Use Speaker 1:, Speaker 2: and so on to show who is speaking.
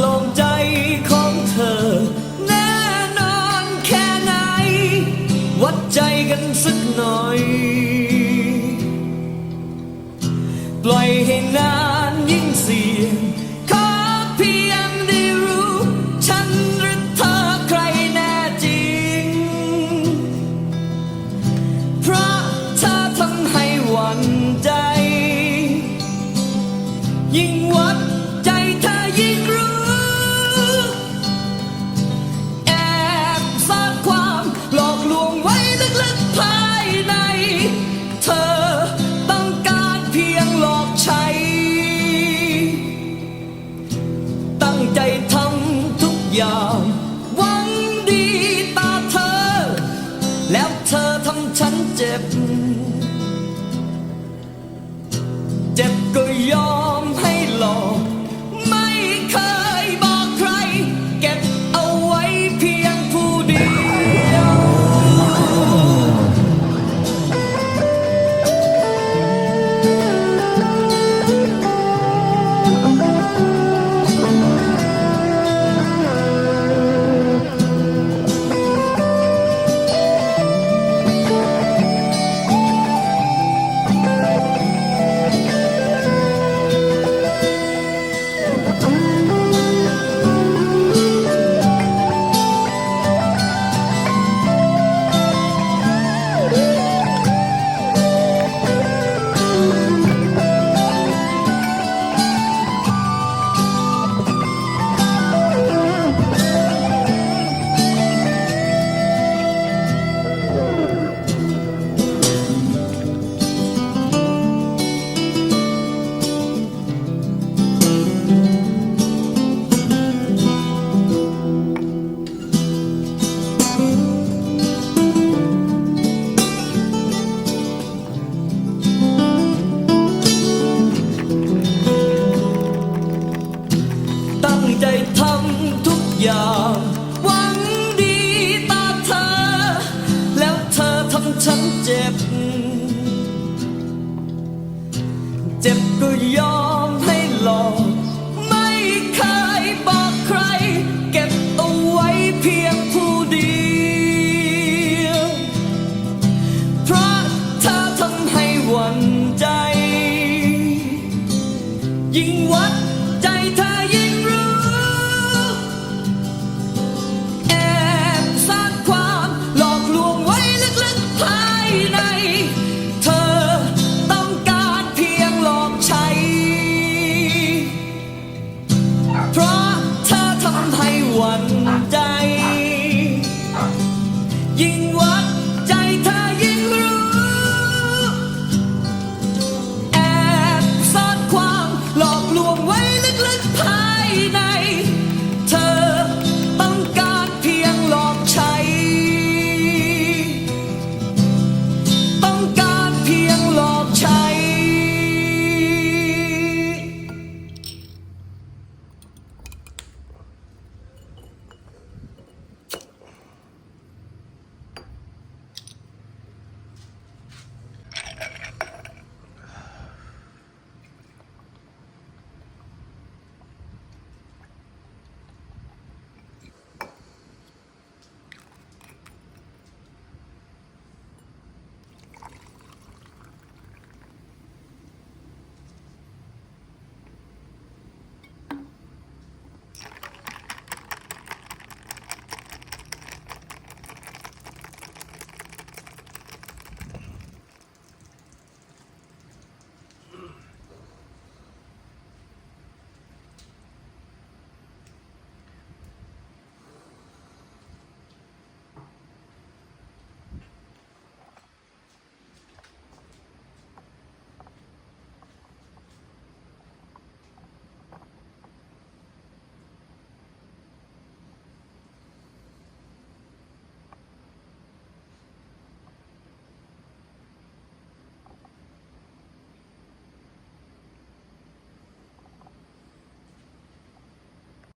Speaker 1: โลงใจของเธอ แน่นอนแค่ไหน วัดใจกันสักหน่อยำ ฉันเจ็บ เจ็บก็ยอมให้หลอกไม่เคยบอกใคร เก็บเอาไว้เพียงผู้เดียว เพราะเธอทำให้หวั่นใจ ยิ่ง